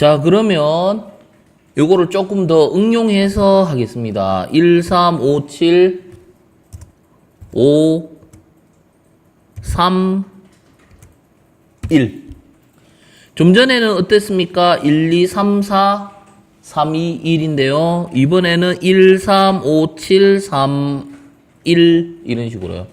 자, 그러면 요거를 조금 더 응용해서 하겠습니다. 1, 3, 5, 7, 5, 3, 1. 좀 전에는 어땠습니까? 1, 2, 3, 4, 3, 2, 1인데요. 이번에는 1, 3, 5, 7, 3, 1 이런 식으로요.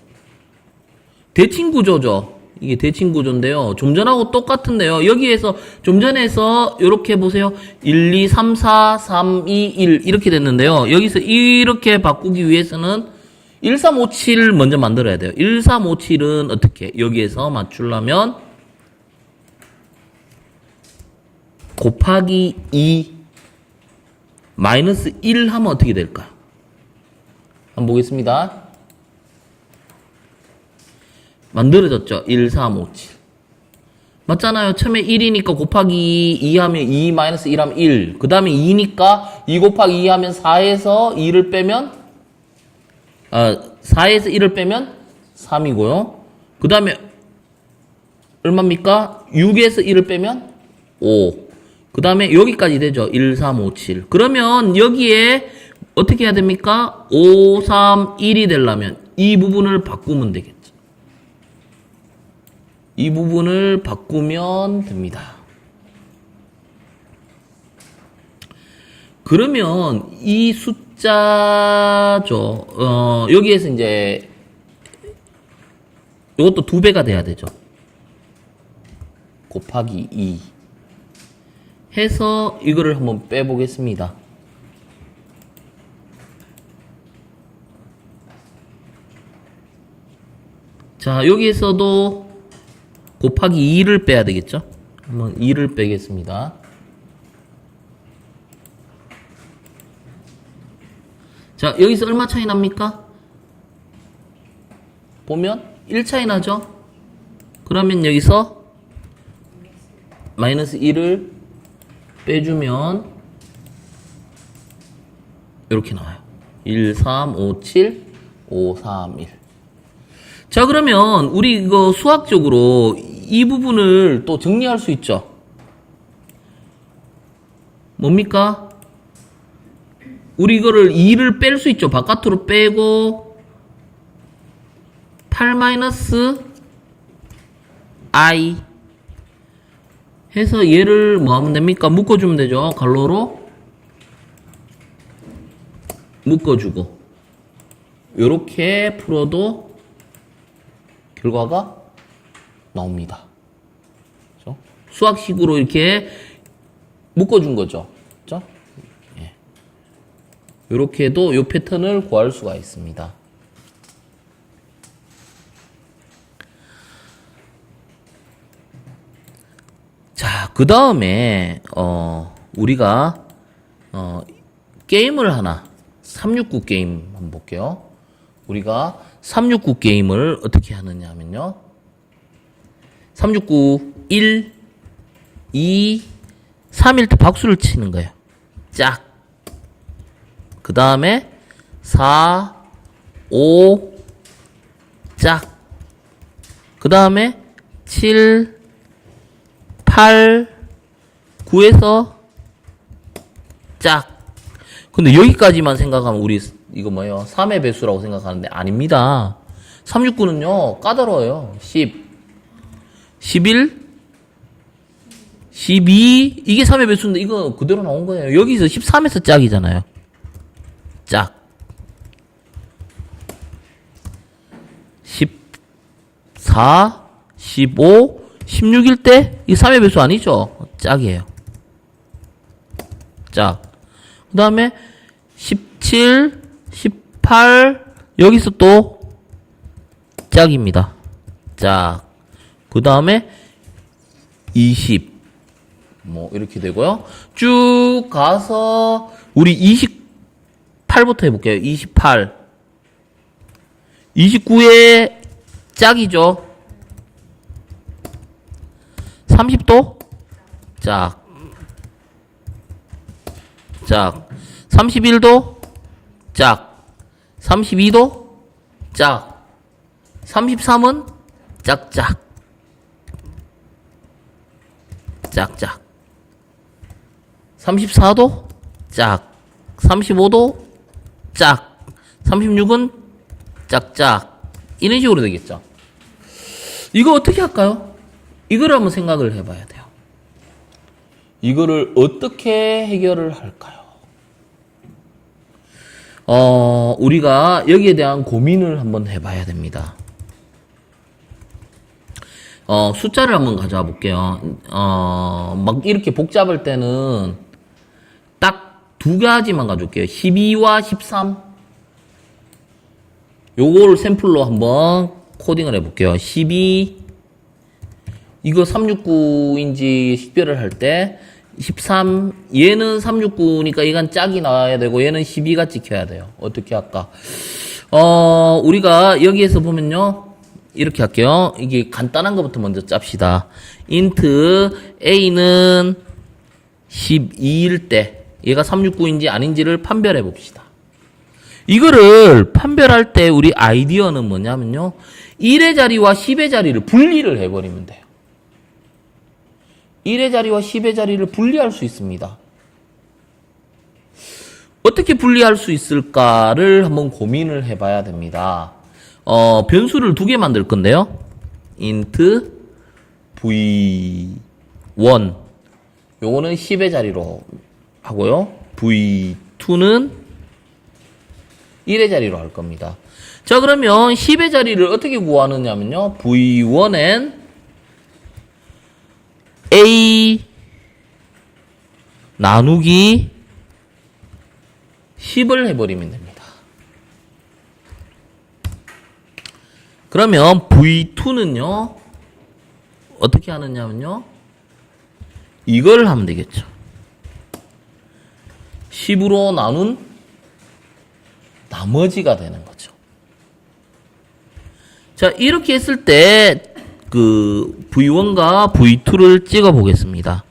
대칭 구조죠. 이게 대칭 구조인데요. 좀 전하고 똑같은데요. 여기에서 좀 전에서 이렇게 보세요. 1, 2, 3, 4, 3, 2, 1 이렇게 됐는데요. 여기서 이렇게 바꾸기 위해서는 1, 3, 5, 7을 먼저 만들어야 돼요. 1, 3, 5, 7은 어떻게? 여기에서 맞추려면 곱하기 2 마이너스 1 하면 어떻게 될까요? 한번 보겠습니다. 만들어졌죠? 1, 3, 5, 7. 맞잖아요. 처음에 1이니까 곱하기 2 하면 2 마이너스 1 하면 1. 그 다음에 2니까 2 곱하기 2 하면 4에서 2를 빼면, 아, 4에서 1을 빼면 3이고요. 그 다음에 얼마입니까? 6에서 1을 빼면 5. 그 다음에 여기까지 되죠. 1, 3, 5, 7. 그러면 여기에 어떻게 해야 됩니까? 5, 3, 1이 되려면 이 부분을 바꾸면 되겠죠. 이 부분을 바꾸면 됩니다. 그러면 이 숫자죠. 어, 여기에서 이제 이것도 두 배가 돼야 되죠. 곱하기 2 해서 이거를 한번 빼보겠습니다. 자, 여기에서도 곱하기 2를 빼야 되겠죠? 한번 2를 빼겠습니다. 자, 여기서 얼마 차이 납니까? 보면 1 차이 나죠? 그러면 여기서 마이너스 1을 빼주면 이렇게 나와요. 1, 3, 5, 7, 5, 3, 1. 자, 그러면 우리 이거 수학적으로 이 부분을 또 정리할 수 있죠. 뭡니까? 우리 이거를 2를 뺄 수 있죠. 바깥으로 빼고 8 마이너스 i 해서 얘를 뭐 하면 됩니까? 묶어주면 되죠. 갈로로 묶어주고 요렇게 풀어도 결과가 나옵니다. 그죠? 수학식으로 이렇게 묶어준 거죠. 그죠? 예. 요렇게 해도 요 패턴을 구할 수가 있습니다. 자, 그 다음에, 어, 우리가, 어, 게임을 하나, 369 게임 한번 볼게요. 우리가 369 게임을 어떻게 하느냐 하면요. 369, 1, 2, 3일 때 박수를 치는 거예요. 짝. 그 다음에 4, 5, 짝. 그 다음에 7, 8, 9에서 짝. 근데 여기까지만 생각하면 우리 이거 뭐예요? 3의 배수라고 생각하는데 아닙니다. 369는요, 까다로워요. 10, 11, 12, 이게 3의 배수인데 이거 그대로 나온 거예요. 여기서 13에서 짝이잖아요. 짝. 14, 15, 16일 때, 이 3의 배수 아니죠? 짝이에요. 짝. 그 다음에 17, 18, 여기서 또 짝입니다. 짝. 그 다음에 20. 뭐, 이렇게 되고요. 쭉 가서, 우리 28부터 해볼게요. 28. 29에 짝이죠. 30도 짝. 짝. 31도 짝. 32도 짝. 33은 짝짝. 짝짝. 34도 짝. 35도 짝. 36은 짝짝. 이런 식으로 되겠죠. 이거 어떻게 할까요? 이걸 한번 생각을 해봐야 돼요. 이거를 어떻게 해결을 할까요? 어, 우리가 여기에 대한 고민을 한번 해봐야 됩니다. 어, 숫자를 한번 가져와 볼게요. 어, 막 이렇게 복잡할 때는 딱 두 가지만 가져올게요. 12와 13. 요걸 샘플로 한번 코딩을 해볼게요. 12, 이거 369인지 식별을 할 때, 13, 얘는 369니까 이건 짝이 나와야 되고, 얘는 12가 찍혀야 돼요. 어떻게 할까? 어, 우리가 여기에서 보면요. 이렇게 할게요. 이게 간단한 것부터 먼저 짭시다. int a는 12일 때, 얘가 369인지 아닌지를 판별해 봅시다. 이거를 판별할 때 우리 아이디어는 뭐냐면요. 1의 자리와 10의 자리를 분리를 해버리면 돼요. 1의 자리와 10의 자리를 분리할 수 있습니다. 어떻게 분리할 수 있을까를 한번 고민을 해봐야 됩니다. 어, 변수를 두 개 만들 건데요. int v1 요거는 10의 자리로 하고요. v2는 1의 자리로 할 겁니다. 자, 그러면 10의 자리를 어떻게 구하느냐면요. v1n a 나누기 10을 해버리면 됩니다. 그러면 v2는요. 어떻게 하느냐면요. 이걸 하면 되겠죠. 10으로 나눈 나머지가 되는 거죠. 자, 이렇게 했을 때, 그, V1과 V2를 찍어 보겠습니다.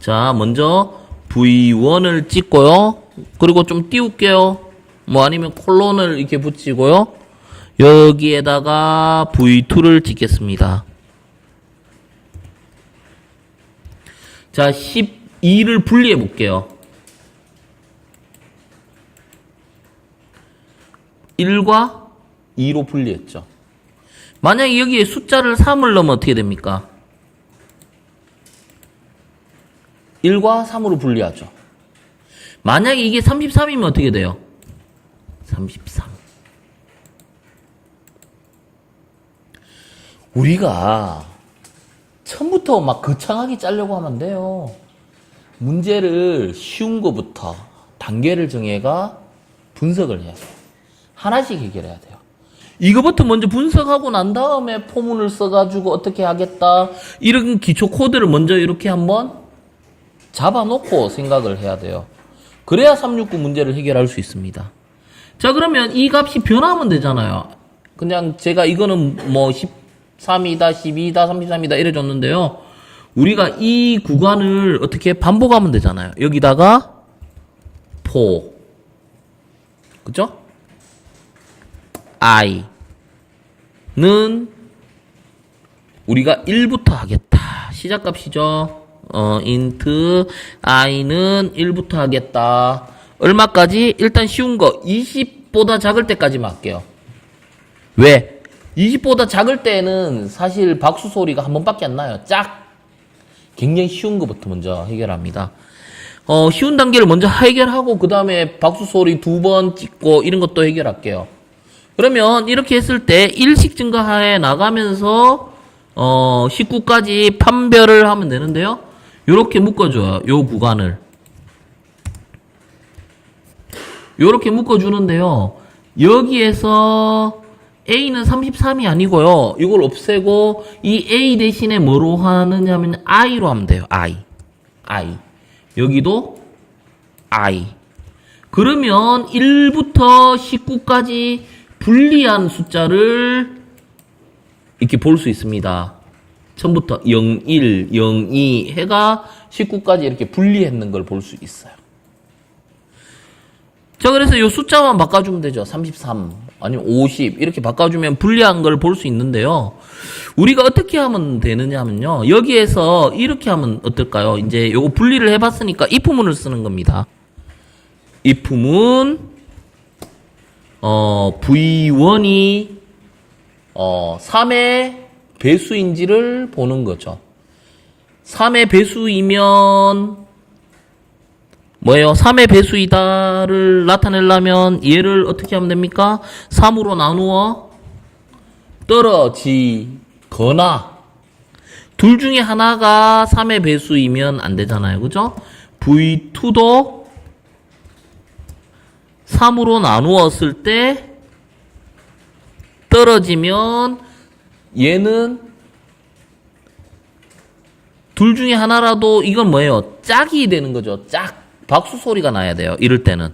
자, 먼저 V1을 찍고요. 그리고 좀 띄울게요. 뭐 아니면 콜론을 이렇게 붙이고요. 여기에다가 V2를 찍겠습니다. 자, 12를 분리해 볼게요. 1과 2로 분리했죠. 만약에 여기에 숫자를 3을 넣으면 어떻게 됩니까? 1과 3으로 분리하죠. 만약에 이게 33이면 어떻게 돼요? 33. 우리가 처음부터 막 거창하게 짜려고 하면 안 돼요. 문제를 쉬운 거부터 단계를 정해가 분석을 해야 돼요. 하나씩 해결해야 돼요. 이거부터 먼저 분석하고 난 다음에 포문을 써가지고 어떻게 하겠다. 이런 기초 코드를 먼저 이렇게 한번 잡아놓고 생각을 해야 돼요. 그래야 369 문제를 해결할 수 있습니다. 자, 그러면 이 값이 변하면 되잖아요. 그냥 제가 이거는 뭐 13이다, 12다, 33이다 이래 줬는데요. 우리가 이 구간을 어떻게 반복하면 되잖아요. 여기다가 포. 그죠? i는 우리가 1부터 하겠다. 시작값이죠. 어, int i는 1부터 하겠다. 얼마까지? 일단 쉬운 거 20보다 작을 때까지만 할게요. 왜? 20보다 작을 때는 사실 박수 소리가 한 번밖에 안 나요. 짝. 굉장히 쉬운 것부터 먼저 해결합니다. 어, 쉬운 단계를 먼저 해결하고 그 다음에 박수 소리 두 번 찍고 이런 것도 해결할게요. 그러면 이렇게 했을 때 일식 증가해 나가면서 어, 19까지 판별을 하면 되는데요. 이렇게 묶어줘요. 요 구간을. 요렇게 묶어주는데요. 여기에서 A는 33이 아니고요. 이걸 없애고 이 A 대신에 뭐로 하느냐면 I로 하면 돼요. I. I. 여기도 I. 그러면 1부터 19까지 분리한 숫자를 이렇게 볼 수 있습니다. 처음부터 0, 1, 0, 2 해가 19까지 이렇게 분리했는 걸 볼 수 있어요. 자, 그래서 이 숫자만 바꿔주면 되죠. 33. 아니면 50 이렇게 바꿔주면 불리한 걸 볼 수 있는데요. 우리가 어떻게 하면 되느냐면요. 여기에서 이렇게 하면 어떨까요? 이제 요거 분리를 해봤으니까 if문을 쓰는 겁니다. if문 어, v1이 어, 3의 배수인지를 보는 거죠. 3의 배수이면 뭐예요? 3의 배수이다를 나타내려면 얘를 어떻게 하면 됩니까? 3으로 나누어 떨어지거나 둘 중에 하나가 3의 배수이면 안 되잖아요. 그죠? V2도 3으로 나누었을 때 떨어지면 얘는 둘 중에 하나라도 이건 뭐예요? 짝이 되는 거죠. 짝. 박수 소리가 나야 돼요. 이럴 때는.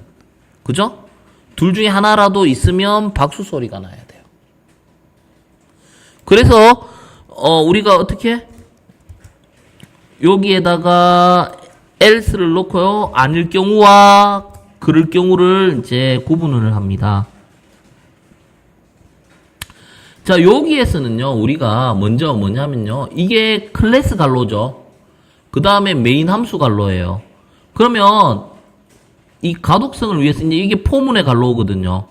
그죠? 둘 중에 하나라도 있으면 박수 소리가 나야 돼요. 그래서 어 우리가 어떻게 여기에다가 else를 놓고요. 아닐 경우와 그럴 경우를 이제 구분을 합니다. 자, 여기에서는요, 우리가 먼저 뭐냐면요, 이게 클래스 갈로죠. 그 다음에 메인 함수 갈로예요. 그러면 이 가독성을 위해서 이제 이게 포문의 갈로거든요.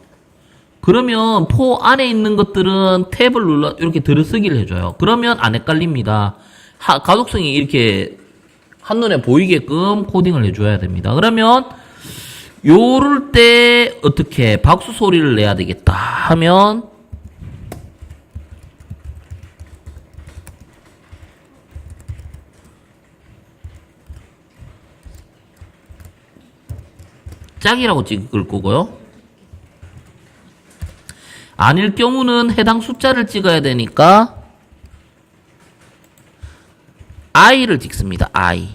그러면 포 안에 있는 것들은 탭을 눌러 이렇게 들어쓰기를 해줘요. 그러면 안 헷갈립니다. 하- 가독성이 이렇게 한눈에 보이게끔 코딩을 해줘야 됩니다. 그러면 요럴 때 어떻게 박수 소리를 내야 되겠다 하면 짝이라고 찍을 거고요. 아닐 경우는 해당 숫자를 찍어야 되니까 i를 찍습니다. i.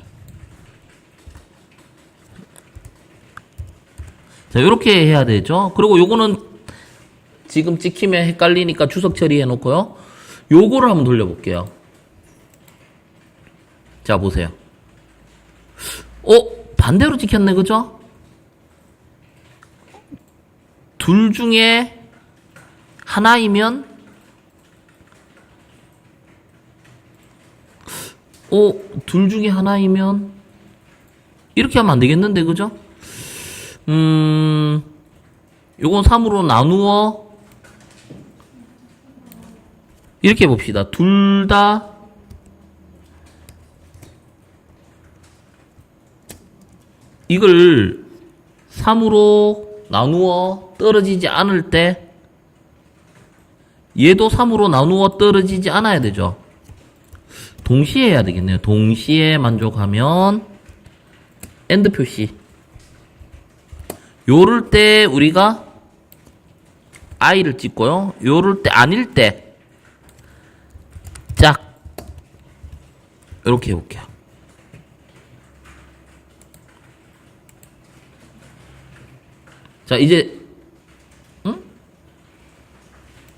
자, 이렇게 해야 되죠. 그리고 요거는 지금 찍히면 헷갈리니까 주석 처리해 놓고요. 요거를 한번 돌려볼게요. 자, 보세요. 어? 반대로 찍혔네, 그죠? 둘 중에 하나이면 어, 둘 중에 하나이면 이렇게 하면 안 되겠는데 그죠? 음, 요건 3으로 나누어 이렇게 봅시다. 둘 다 이걸 3으로 나누어 떨어지지 않을 때 얘도 3으로 나누어 떨어지지 않아야 되죠. 동시에 해야 되겠네요. 동시에 만족하면 엔드 표시. 요럴 때 우리가 i를 찍고요. 요럴 때 아닐 때 짝. 이렇게 해볼게요. 자, 이제, 응?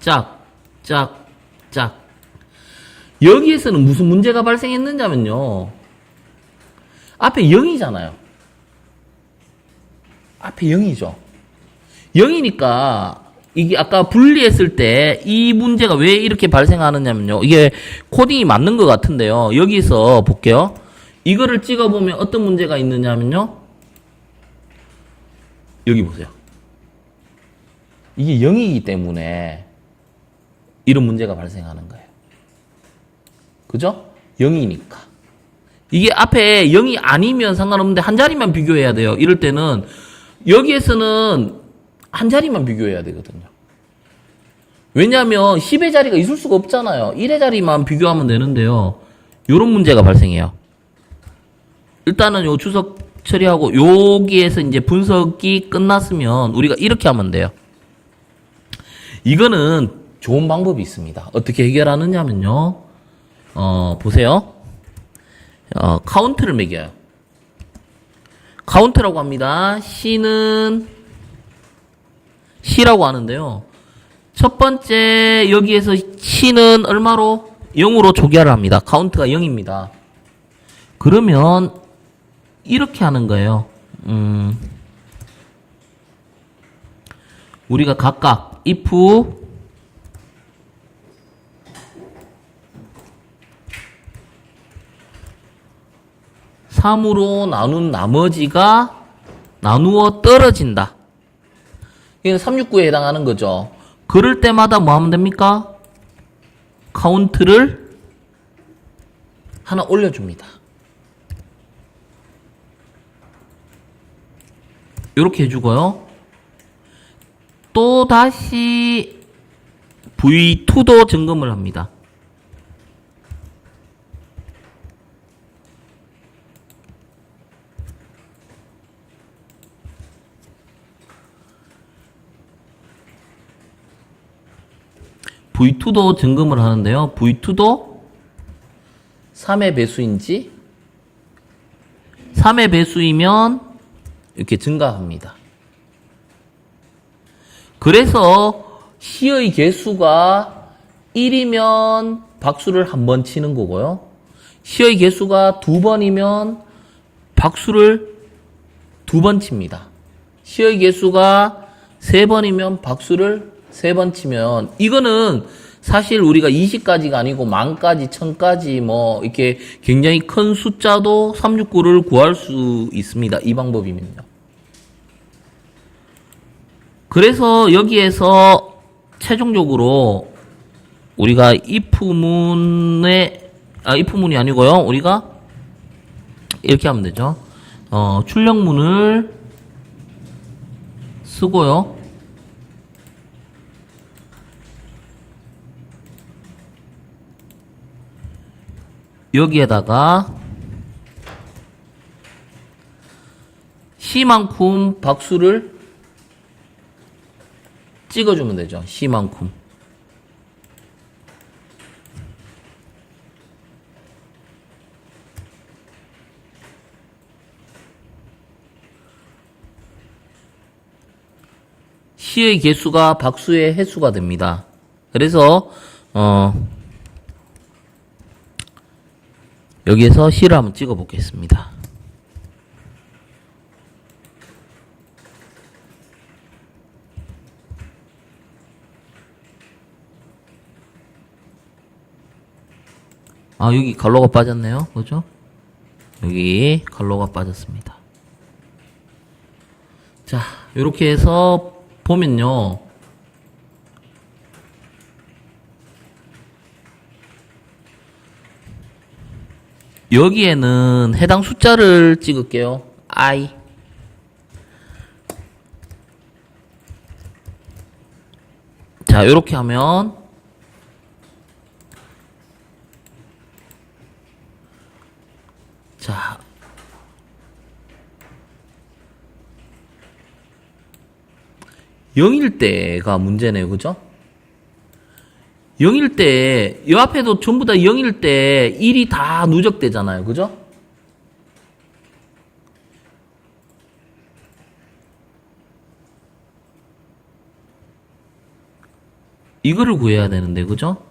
짝, 짝, 짝. 여기에서는 무슨 문제가 발생했느냐면요. 앞에 0이잖아요. 앞에 0이죠. 0이니까, 이게 아까 분리했을 때 이 문제가 왜 이렇게 발생하느냐면요. 이게 코딩이 맞는 것 같은데요. 여기서 볼게요. 이거를 찍어보면 어떤 문제가 있느냐면요. 여기 보세요. 이게 0이기 때문에 이런 문제가 발생하는 거예요. 그죠? 0이니까. 이게 앞에 0이 아니면 상관없는데 한 자리만 비교해야 돼요. 이럴 때는 여기에서는 한 자리만 비교해야 되거든요. 왜냐하면 10의 자리가 있을 수가 없잖아요. 1의 자리만 비교하면 되는데요. 이런 문제가 발생해요. 일단은 요 추석 처리하고 여기에서 이제 분석이 끝났으면 우리가 이렇게 하면 돼요. 이거는 좋은 방법이 있습니다. 어떻게 해결하느냐면요. 어, 보세요. 어, 카운트를 매겨요. 카운트라고 합니다. C는 C라고 하는데요. 첫 번째 여기에서 C는 얼마로? 0으로 초기화를 합니다. 카운트가 0입니다. 그러면 이렇게 하는 거예요. 음, 우리가 각각 if 3으로 나눈 나머지가 나누어 떨어진다. 이건 369에 해당하는 거죠. 그럴 때마다 뭐 하면 됩니까? 카운트를 하나 올려줍니다. 이렇게 해주고요. 또 다시 V2도 점검을 합니다. V2도 점검을 하는데요. V2도 3의 배수인지 3의 배수이면 이렇게 증가합니다. 그래서 시의 개수가 1이면 박수를 한 번 치는 거고요. 시의 개수가 두 번이면 박수를 두 번 칩니다. 시의 개수가 세 번이면 박수를 세 번 치면 이거는 사실 우리가 20까지가 아니고 만까지, 천까지 뭐 이렇게 굉장히 큰 숫자도 369를 구할 수 있습니다. 이 방법이면요. 그래서 여기에서 최종적으로 우리가 if문에 아 if문이 아니고요. 우리가 이렇게 하면 되죠. 어, 출력문을 쓰고요. 여기에다가 시만큼 박수를 찍어주면 되죠. 시만큼. 시의 개수가 박수의 횟수가 됩니다. 그래서 어 여기에서 시를 한번 찍어 보겠습니다. 아, 여기 갈로가 빠졌네요. 그죠? 여기 갈로가 빠졌습니다. 자, 이렇게 해서 보면요. 여기에는 해당 숫자를 찍을게요. i. 자, 이렇게 하면 자. 영일 때가 문제네요. 그죠? 영일 때, 이 앞에도 전부 다 영일 때 1이 다 누적되잖아요. 그죠? 이거를 구해야 되는데, 그죠?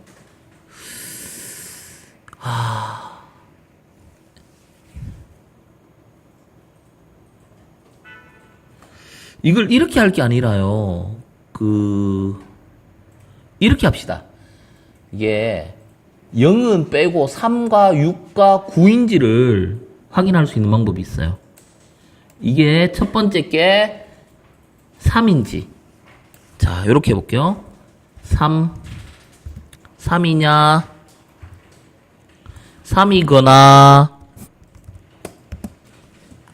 이걸 이렇게 할 게 아니라요. 그, 이렇게 합시다. 이게 0은 빼고 3과 6과 9인지를 확인할 수 있는 방법이 있어요. 이게 첫 번째 게 3인지. 자, 이렇게 해볼게요. 3, 3이냐, 3이거나,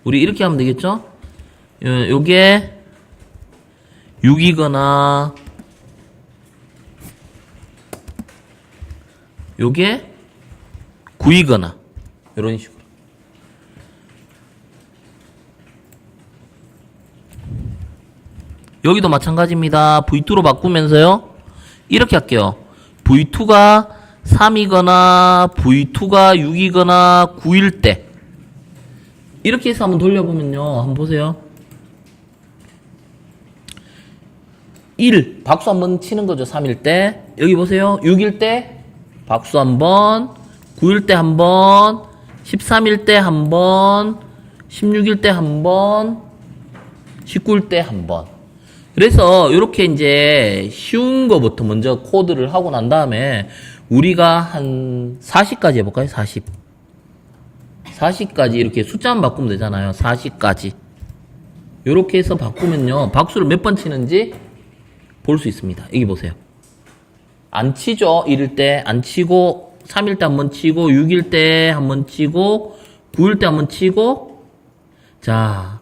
우리 이렇게 하면 되겠죠? 요- 요게 6이거나 요게 9이거나 이런 식으로 여기도 마찬가지입니다. V2로 바꾸면서요. 이렇게 할게요. V2가 3이거나 V2가 6이거나 9일 때 이렇게 해서 한번 돌려보면요. 한번 보세요. 1 박수 한번 치는 거죠. 3일 때. 여기 보세요. 6일 때 박수 한 번, 9일 때 한 번, 13일 때 한 번, 16일 때 한 번, 19일 때 한 번. 그래서 이렇게 이제 쉬운 거부터 먼저 코드를 하고 난 다음에 우리가 한 40까지 해볼까요? 40. 40까지 이렇게 숫자만 바꾸면 되잖아요. 40까지. 이렇게 해서 바꾸면요. 박수를 몇 번 치는지 볼 수 있습니다. 여기 보세요. 안 치죠. 1일 때안 치고 3일 때 한 번 치고 6일 때 한 번 치고 9일 때 한 번 치고 자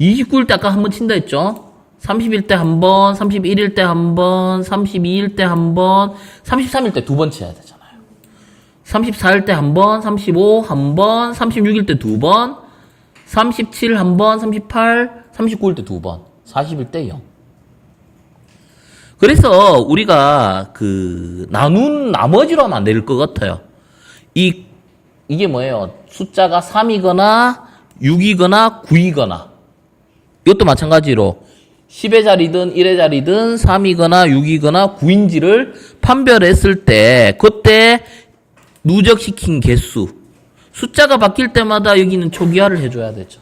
29일 때 아까 한 번 친다 했죠. 30일 때 한 번, 31일 때 한 번, 32일 때 한 번, 33일 때 두번 쳐야 되잖아요. 34일 때 한 번, 35 한 번, 36일 때 두 번, 37 한 번, 38, 39일 때 두 번, 40일 때 0. 그래서 우리가 그 나눈 나머지로 하면 안 될 것 같아요. 이 이게 뭐예요? 숫자가 3이거나 6이거나 9이거나 이것도 마찬가지로 10의 자리든 1의 자리든 3이거나 6이거나 9인지를 판별했을 때 그때 누적시킨 개수 숫자가 바뀔 때마다 여기는 초기화를 해줘야 되죠.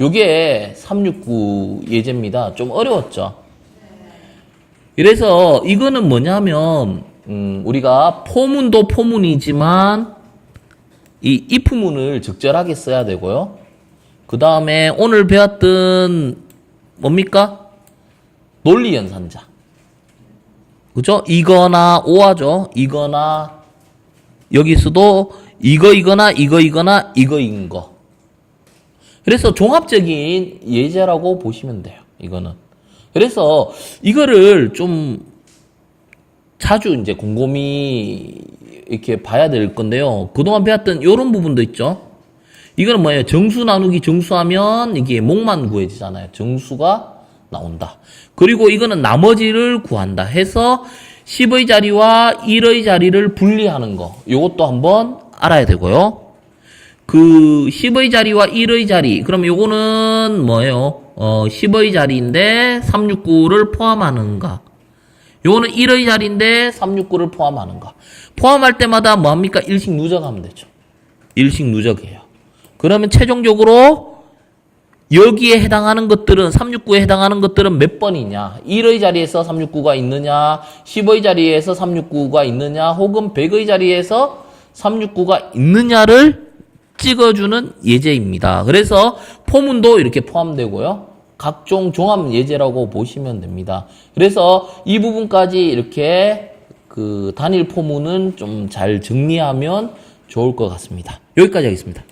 요게 369 예제입니다. 좀 어려웠죠. 그래서 이거는 뭐냐면 음, 우리가 포문도 포문이지만 이 if문을 적절하게 써야 되고요. 그 다음에 오늘 배웠던 뭡니까? 논리 연산자. 그죠? 이거나 오하죠. 이거나 여기서도 이거 이거나 이거 이거나 이거인 거. 그래서 종합적인 예제라고 보시면 돼요. 이거는. 그래서 이거를 좀 자주 이제 곰곰이 이렇게 봐야 될 건데요. 그동안 배웠던 이런 부분도 있죠. 이거는 뭐예요? 정수 나누기 정수하면 이게 목만 구해지잖아요. 정수가 나온다. 그리고 이거는 나머지를 구한다 해서 10의 자리와 1의 자리를 분리하는 거. 요것도 한번 알아야 되고요. 그 10의 자리와 1의 자리. 그럼 요거는 뭐예요? 어, 10의 자리인데 369를 포함하는가? 요거는 1의 자리인데 369를 포함하는가? 포함할 때마다 뭐 합니까? 일식 누적하면 되죠. 일식 누적이에요. 그러면 최종적으로 여기에 해당하는 것들은 369에 해당하는 것들은 몇 번이냐? 1의 자리에서 369가 있느냐? 10의 자리에서 369가 있느냐? 혹은 100의 자리에서 369가 있느냐를 찍어주는 예제입니다. 그래서 포문도 이렇게 포함되고요. 각종 종합 예제라고 보시면 됩니다. 그래서 이 부분까지 이렇게 그 단일 포문은 좀 잘 정리하면 좋을 것 같습니다. 여기까지 하겠습니다.